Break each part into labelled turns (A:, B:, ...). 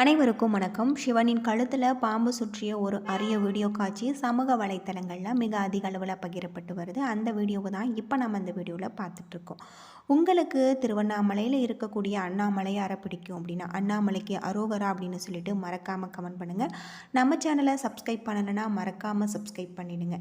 A: அனைவருக்கும் வணக்கம். சிவனின் கழுத்தில் பாம்பு சுற்றிய ஒரு அரிய வீடியோ காட்சி சமூக வலைத்தளங்களில் மிக அதிக அளவில் பகிரப்பட்டு வருது. அந்த வீடியோவை தான் இப்போ நம்ம அந்த வீடியோவில் பார்த்துட்ருக்கோம் உங்களுக்கு திருவண்ணாமலையில் இருக்கக்கூடிய அண்ணாமலையாரை பிடிக்கும் அப்படின்னா அண்ணாமலைக்கு அரோகரா அப்படின்னு சொல்லிட்டு மறக்காமல் கமெண்ட் பண்ணுங்கள் நம்ம சேனலை சப்ஸ்கிரைப் பண்ணலைன்னா மறக்காமல் சப்ஸ்கிரைப் பண்ணிடுங்க.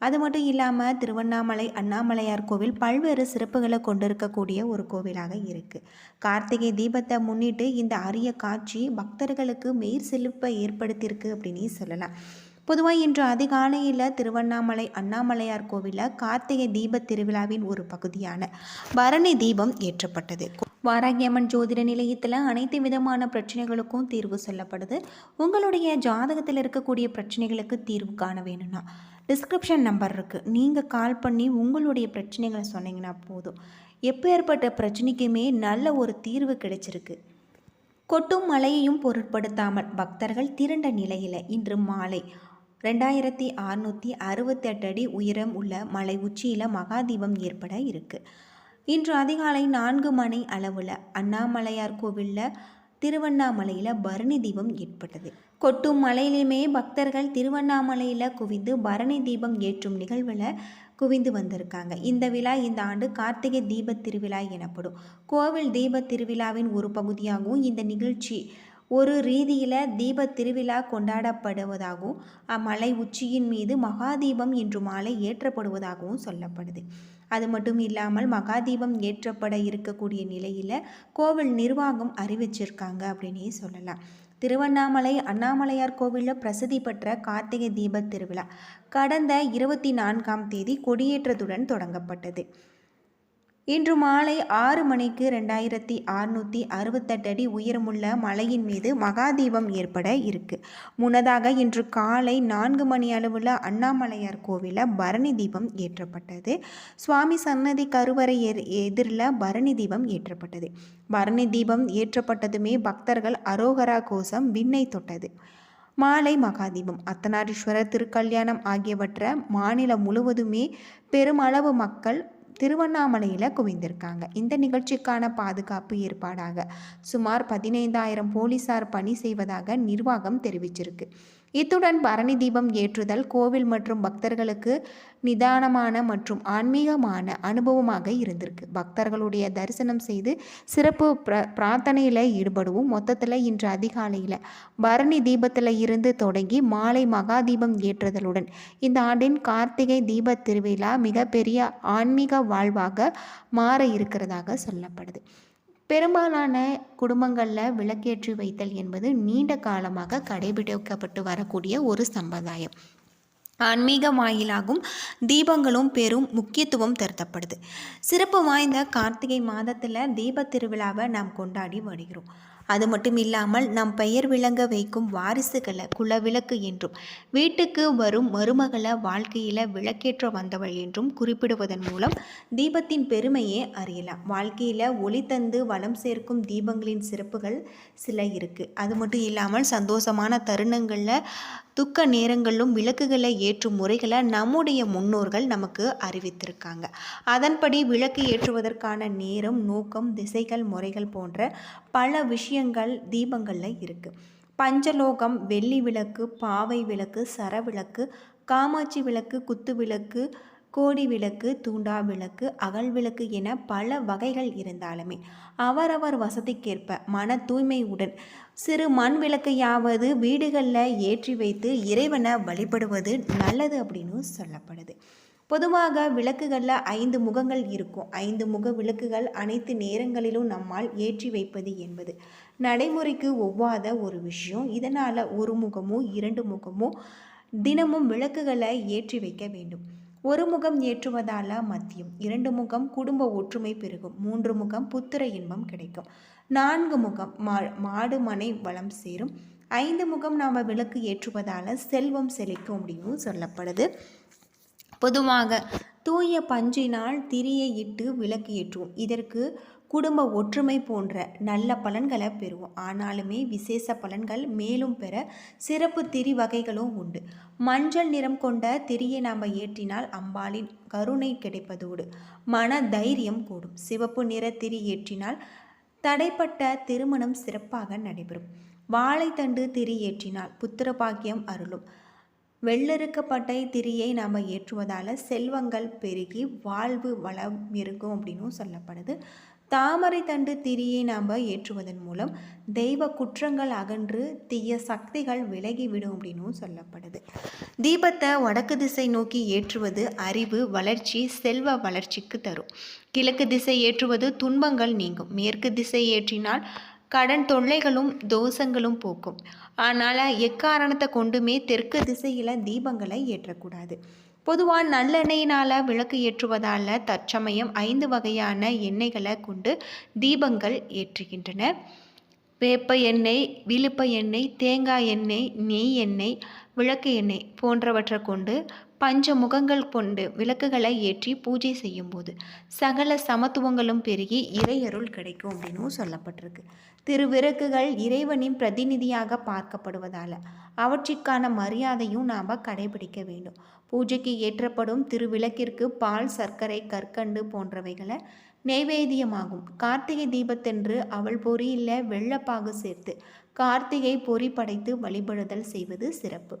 A: அது மட்டும் இல்லாமல் திருவண்ணாமலை அண்ணாமலையார் கோவில் பல்வேறு சிறப்புகளை கொண்டிருக்கக்கூடிய ஒரு கோவிலாக இருக்குது கார்த்திகை தீபத்தை முன்னிட்டு இந்த அரிய காட்சி பக்தர்களுக்கு மெய் செழிப்பை ஏற்படுத்தியிருக்கு அப்படின்னு சொல்லலாம். பொதுவாக இன்று அதிகாலையில் திருவண்ணாமலை அண்ணாமலையார் கோவிலில் கார்த்திகை தீப திருவிழாவின் ஒரு பகுதியான பரணி தீபம் ஏற்றப்பட்டது. வாராகியம்மன் ஜோதிட நிலையத்தில் அனைத்து விதமான பிரச்சனைகளுக்கும் தீர்வு சொல்லப்படுது. உங்களுடைய ஜாதகத்தில் இருக்கக்கூடிய பிரச்சனைகளுக்கு தீர்வு காண வேணும்னா டிஸ்கிரிப்ஷன் நம்பர் இருக்குது நீங்கள் கால் பண்ணி உங்களுடைய பிரச்சனைகளை சொன்னீங்கன்னா போதும். எப்பேற்பட்ட பிரச்சனைக்குமே நல்ல ஒரு தீர்வு கிடைச்சிருக்கு. கொட்டும் மழையையும் பொருட்படுத்தாமல் பக்தர்கள் திரண்ட நிலையில் இன்று மாலை ரெண்டாயிரத்தி அறுநூற்றி அறுபத்தெட்டு அடி உயரம் உள்ள மலை உச்சியில் மகாதீபம் ஏற்பட இருக்குது இன்று அதிகாலை நான்கு மணி அளவில் அண்ணாமலையார் கோவிலில் திருவண்ணாமலையில் பரணி தீபம் ஏற்பட்டது. கொட்டும் மலையிலுமே பக்தர்கள் திருவண்ணாமலையில் குவிந்து பரணி தீபம் ஏற்றும் நிகழ்வில் குவிந்து வந்திருக்காங்க. இந்த விழா இந்த ஆண்டு கார்த்திகை தீபத் திருவிழா எனப்படும். கோவில் தீபத் திருவிழாவின் ஒரு பகுதியாகவும் இந்த நிகழ்ச்சி ஒரு ரீதியில் தீப திருவிழா கொண்டாடப்படுவதாகவும் அம்மலை உச்சியின் மீது மகாதீபம் இன்று மாலை ஏற்றப்படுவதாகவும் சொல்லப்படுது. அது மட்டும் இல்லாமல் மகாதீபம் ஏற்றப்பட இருக்கக்கூடிய நிலையில் கோவில் நிர்வாகம் அறிவிச்சிருக்காங்க அப்படின்னே சொல்லலாம். திருவண்ணாமலை அண்ணாமலையார் கோவிலில் பிரசித்தி பெற்ற கார்த்திகை தீப திருவிழா கடந்த இருபத்தி நான்காம் தேதி கொடியேற்றத்துடன் தொடங்கப்பட்டது. இன்று மாலை ஆறு மணிக்கு ரெண்டாயிரத்தி அறுநூற்றி அறுபத்தெட்டு அடி உயரமுள்ள மலையின் மீது மகாதீபம் ஏற்பட இருக்கு. முன்னதாக இன்று காலை நான்கு மணி அளவில் அண்ணாமலையார் கோவிலில் பரணி தீபம் ஏற்றப்பட்டது. சுவாமி சன்னதி கருவறை எதிரில் பரணி தீபம் ஏற்றப்பட்டது. பரணி தீபம் ஏற்றப்பட்டதுமே பக்தர்கள் அரோகரா கோஷம் விண்ணை தொட்டது. மாலை மகாதீபம். அத்தனாரீஸ்வரர் திருக்கல்யாணம் ஆகியவற்றை மாநிலம் முழுவதுமே பெருமளவு மக்கள் திருவண்ணாமலையில் குவிந்திருக்காங்க. இந்த நிகழ்ச்சிக்கான பாதுகாப்பு ஏற்பாடாக சுமார் பதினைந்தாயிரம் போலீசார் பணி செய்வதாக நிர்வாகம் தெரிவிச்சிருக்கு. இத்துடன் பரணி தீபம் ஏற்றுதல் கோவில் மற்றும் பக்தர்களுக்கு நிதானமான மற்றும் ஆன்மீகமான அனுபவமாக இருந்திருக்கு. பக்தர்களுடைய தரிசனம் செய்து சிறப்பு பிர பிரார்த்தனையில் ஈடுபடுவோம். மொத்தத்தில் இன்று அதிகாலையில் பரணி தீபத்தில் இருந்து தொடங்கி மாலை மகா தீபம் ஏற்றுதலுடன் இந்த ஆண்டின் கார்த்திகை தீப திருவிழா மிகப்பெரிய ஆன்மீக வாழ்வாக மாற இருக்கிறதாக சொல்லப்படுது. பெரும்பாலான குடும்பங்களில் விளக்கேற்றி வைத்தல் என்பது நீண்ட காலமாக கடைபிடிக்கப்பட்டு வரக்கூடிய ஒரு சம்பிரதாயம். ஆன்மீக வாயிலாகும் தீபங்களும் பெரும் முக்கியத்துவம் தருத்தப்படுது. சிறப்பு வாய்ந்த கார்த்திகை மாதத்தில் தீப திருவிழாவை நாம் கொண்டாடி வருகிறோம். அது மட்டும் இல்லாமல் நம் பெயர் விளங்க வைக்கும் வாரிசுகளை குலவிளக்கு என்றும் வீட்டுக்கு வரும் மருமகளை வாழ்க்கையில் விளக்கேற்ற வந்தவள் என்றும் குறிப்பிடுவதன் மூலம் தீபத்தின் பெருமையே அறியலாம். வாழ்க்கையில் ஒளி தந்து வளம் சேர்க்கும் தீபங்களின் சிறப்புகள் சில இருக்குது அது மட்டும் இல்லாமல் சந்தோஷமான தருணங்களில் துக்க நேரங்களிலும் விளக்குகளை ஏற்றும் முறைகளை நம்முடைய முன்னோர்கள் நமக்கு அறிவித்திருக்காங்க. அதன்படி விளக்கு ஏற்றுவதற்கான நேரம் நோக்கம் திசைகள் முறைகள் போன்ற பல விஷயங்கள் தீபங்களில் இருக்குது பஞ்சலோகம் வெள்ளி விளக்கு பாவை விளக்கு சரவிளக்கு காமாட்சி விளக்கு குத்து விளக்கு கோடி விளக்கு தூண்டா விளக்கு அகல் விளக்கு என பல வகைகள் இருந்தாலுமே அவரவர் வசதிக்கேற்ப மன தூய்மையுடன் சிறு மண் விளக்கையாவது வீடுகளில் ஏற்றி வைத்து இறைவனை வழிபடுவது நல்லது அப்படின்னு சொல்லப்படுது. பொதுவாக விளக்குகளில் ஐந்து முகங்கள் இருக்கும். ஐந்து முக விளக்குகள் அனைத்து நேரங்களிலும் நம்மால் ஏற்றி வைப்பது என்பது. நடைமுறைக்கு ஒவ்வாத ஒரு விஷயம். இதனால் ஒரு முகமோ இரண்டு முகமோ தினமும் விளக்குகளை ஏற்றி வைக்க வேண்டும். ஒரு முகம் ஏற்றுவதால மத்தியம்? இரண்டு முகம் குடும்ப ஒற்றுமை பெருகும். மூன்று முகம் புத்திர இன்பம் கிடைக்கும். நான்கு முகம் மா மாடு மனை வளம் சேரும். ஐந்து முகம் நாம் விளக்கு ஏற்றுவதால் செல்வம் செழிக்கும் அப்படின்னு சொல்லப்படுது. பொதுவாக தூய பஞ்சினால் திரியை இட்டு விளக்கு ஏற்றுவோம். இதற்கு குடும்ப ஒற்றுமை போன்ற நல்ல பலன்களை பெறுவோம். ஆனாலுமே விசேஷ பலன்கள் மேலும் பெற சிறப்பு திரி வகைகளும் உண்டு. மஞ்சள் நிறம் கொண்ட திரியை நாம் ஏற்றினால் அம்பாளின் கருணை கிடைப்பதோடு மன தைரியம் கூடும். சிவப்பு நிற திரி ஏற்றினால் தடைப்பட்ட திருமணம் சிறப்பாக நடைபெறும். வாழைத்தண்டு திரி ஏற்றினால் புத்திர பாக்கியம் அருளும். வெள்ளெருக்கப்பட்ட திரியை நாம் ஏற்றுவதால் செல்வங்கள் பெருகி வாழ்வு வளம் இருக்கும் அப்படின்னும் சொல்லப்படுது. தாமரை தண்டு திரியை நாம் ஏற்றுவதன் மூலம் தெய்வ குற்றங்கள் அகன்று தீய சக்திகள் விலகிவிடும் அப்படின்னும் சொல்லப்படுது. தீபத்தை வடக்கு திசை நோக்கி ஏற்றுவது அறிவு வளர்ச்சி செல்வ வளர்ச்சிக்கு தரும். கிழக்கு திசை ஏற்றுவது துன்பங்கள் நீங்கும். மேற்கு திசை ஏற்றினால் கடன் தொல்லைகளும் தோஷங்களும் போக்கும். ஆனால் எக்காரணத்தை கொண்டுமே தெற்கு திசையில் தீபங்களை ஏற்றக்கூடாது. பொதுவாக நல்லெண்ணெயினால் விளக்கு ஏற்றுவதால் தற்சமயம் ஐந்து வகையான எண்ணெய்களை கொண்டு தீபங்கள் ஏற்றுகின்றன. வேப்ப எண்ணெய் விழுப்ப எண்ணெய் தேங்காய் எண்ணெய் நெய் எண்ணெய் விளக்கு எண்ணெய் போன்றவற்றை கொண்டு பஞ்ச முகங்கள் கொண்டு விளக்குகளை ஏற்றி பூஜை செய்யும்போது சகல சமத்துவங்களும் பெருகி இறையருள் கிடைக்கும் அப்படின்னும் சொல்லப்பட்டிருக்கு. திருவிறக்குகள் இறைவனின் பிரதிநிதியாக பார்க்கப்படுவதால் அவற்றிற்கான மரியாதையும் நாம் கடைபிடிக்க வேண்டும். பூஜைக்கு ஏற்றப்படும் திருவிளக்கிற்கு பால் சர்க்கரை கற்கண்டு போன்றவைகளை நெய்வேத்தியமாகும். கார்த்திகை தீபத்தென்று அவள் பொறியில் வெள்ளப்பாகு சேர்த்து. கார்த்திகை பொறி படைத்து வழிபடுதல் செய்வது சிறப்பு.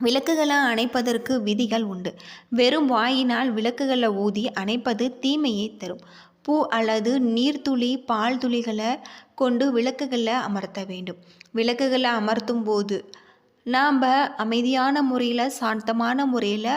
A: விளக்குகளை அணைப்பதற்கு விதிகள் உண்டு. வெறும் வாயினால் விளக்குகளை ஊதி அணைப்பது தீமையை தரும். பூ அல்லது நீர்த்துளி பால் துளிகளை கொண்டு விளக்குகளை அமர்த்த வேண்டும். விளக்குகளை அமர்த்தும் போது நாம் அமைதியான முறையில் சாந்தமான முறையில்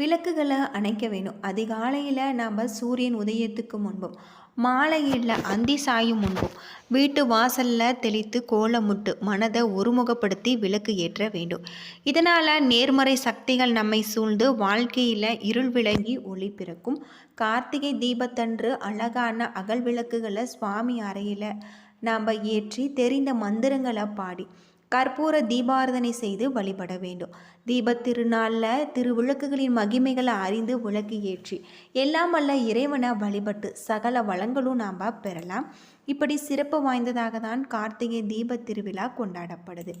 A: விளக்குகளை அணைக்க வேணும் அதிகாலையில் நாம் சூரியன் உதயத்துக்கு முன்பும் மாலையில் அந்தி சாயும் முன்பும் வீட்டு வாசலில் தெளித்து கோலமுட்டு மனதை ஒருமுகப்படுத்தி விளக்கு ஏற்ற வேண்டும். இதனால் நேர்மறை சக்திகள் நம்மை சூழ்ந்து வாழ்க்கையில் இருள் விளங்கி ஒளி பிறக்கும். கார்த்திகை தீபத்தன்று அழகான அகல் விளக்குகளை சுவாமி அறையில் நாம் ஏற்றி தெரிந்த மந்திரங்களை பாடி கற்பூர தீபாரதனை செய்து வழிபட வேண்டும். தீபத்திருநாளில் திருவிளக்குகளின் மகிமைகளை அறிந்து விளக்கு ஏற்றி எல்லாம் அல்ல இறைவனை வழிபட்டு சகல வளங்களும் நாம் பெறலாம். இப்படி சிறப்பு வாய்ந்ததாக தான் கார்த்திகை தீப திருவிழா கொண்டாடப்படுது.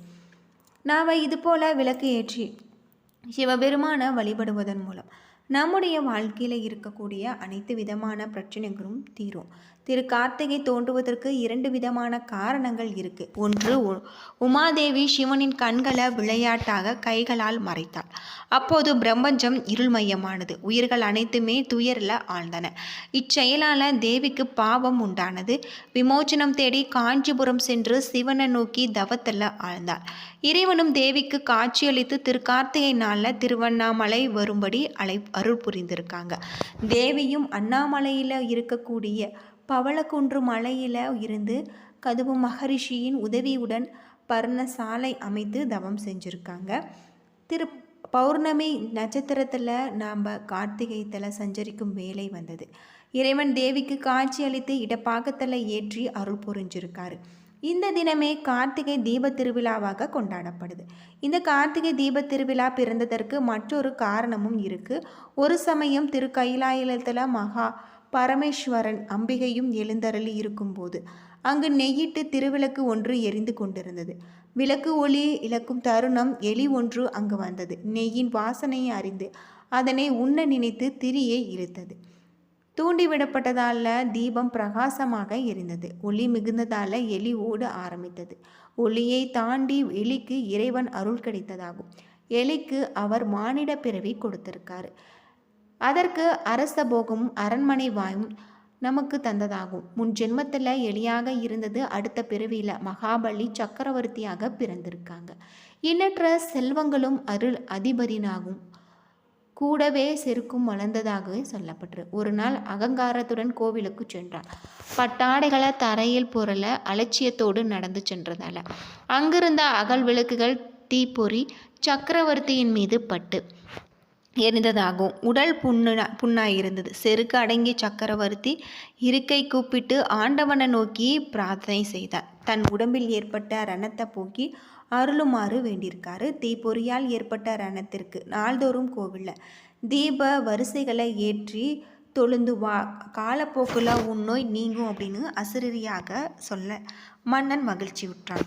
A: நாம் இது போல் விளக்கு ஏற்றி சிவபெருமானை வழிபடுவதன் மூலம் நம்முடைய வாழ்க்கையில் இருக்கக்கூடிய அனைத்து விதமான பிரச்சனைகளும் தீரும். திரு கார்த்திகை தோன்றுவதற்கு இரண்டு விதமான காரணங்கள் இருக்கு. ஒன்று உமாதேவி சிவனின் கண்களை விளையாட்டாக கைகளால் மறைத்தாள். அப்போது பிரபஞ்சம் இருள்மயமானது. உயிர்கள் அனைத்துமே துயரில் ஆழ்ந்தன. இச்செயலால் தேவிக்கு பாவம் உண்டானது. விமோச்சனம் தேடி காஞ்சிபுரம் சென்று சிவனை நோக்கி தவத்தில் ஆழ்ந்தாள். இறைவனும் தேவிக்கு காட்சியளித்து திரு கார்த்திகை நாளில் திருவண்ணாமலை வரும்படி அழை அருள் புரிந்திருக்காங்க. தேவியும் அண்ணாமலையில் இருக்கக்கூடிய பவளக்குன்று மலையில் இருந்து கதுவு மகரிஷியின் உதவியுடன் பர்ணசாலை அமைத்து தவம் செஞ்சுருக்காங்க. திரு பௌர்ணமி நட்சத்திரத்தில் நாம் கார்த்திகைத்தில் சஞ்சரிக்கும் வேலை வந்தது. இறைவன் தேவிக்கு காட்சி அளித்து இடப்பாக்கத்தில் ஏற்றி அருள் புரிஞ்சிருக்காரு. இந்த தினமே கார்த்திகை தீப திருவிழாவாக கொண்டாடப்படுது. இந்த கார்த்திகை தீப திருவிழா பிறந்ததற்கு மற்றொரு காரணமும் இருக்குது ஒரு சமயம் திரு கைலாயத்தில் மகா பரமேஸ்வரன் அம்பிகையும் எழுந்தருளி இருக்கும்போது அங்கு நெய்யிட்டு திருவிளக்கு ஒன்று எரிந்து கொண்டிருந்தது. விளக்கு ஒளி இழக்கும் தருணம் எலி ஒன்று அங்கு வந்தது. நெய்யின் வாசனையை அறிந்து அதனை உண்ண நினைத்து திரியை இழுத்தது. தூண்டிவிடப்பட்டதால தீபம் பிரகாசமாக எரிந்தது. ஒளி மிகுந்ததால் எலி ஓட ஆரம்பித்தது. ஒளியை தாண்டி எலிக்கு இறைவன் அருள் கிடைத்ததாகும். எலிக்கு அவர் மானிட பிறவி கொடுத்திருக்காரு. அதற்கு அரச போகமும் அரண்மனை வாயும் நமக்கு தந்ததாகும். முன் ஜென்மத்தில் எலியாக இருந்தது அடுத்த பிறவியில் மகாபலி சக்கரவர்த்தியாக பிறந்திருக்காங்க. எண்ணற்ற செல்வங்களும் அருள் அதிபதினாகும். கூடவே செருக்கும் வளர்ந்ததாகவே சொல்லப்பட்டு ஒரு நாள் அகங்காரத்துடன் கோவிலுக்கு சென்றான் பட்டாடைகளை தரையில் பொருள அலட்சியத்தோடு நடந்து சென்றதால. அங்கிருந்த அகல் விளக்குகள் தீப்பொறி சக்கரவர்த்தியின் மீது பட்டு. எரிந்ததாகவும் உடல் புண்ணு புண்ணாய் இருந்தது செருக்கு அடங்கிய சக்கரவர்த்தி இருக்கை கூப்பிட்டு ஆண்டவனை நோக்கி பிரார்த்தனை செய்தார். தன் உடம்பில் ஏற்பட்ட ரணத்தை போக்கி அருளுமாறு வேண்டியிருக்காரு. தீப்பொறியால் ஏற்பட்ட ரணத்திற்கு நாள்தோறும் கோவிலில் தீப வரிசைகளை ஏற்றி தொழுந்து வா காலப்போக்கில் உன் நோய் நீங்கும் அப்படின்னு அசிரியாக சொல்ல மன்னன் மகிழ்ச்சி விட்டான்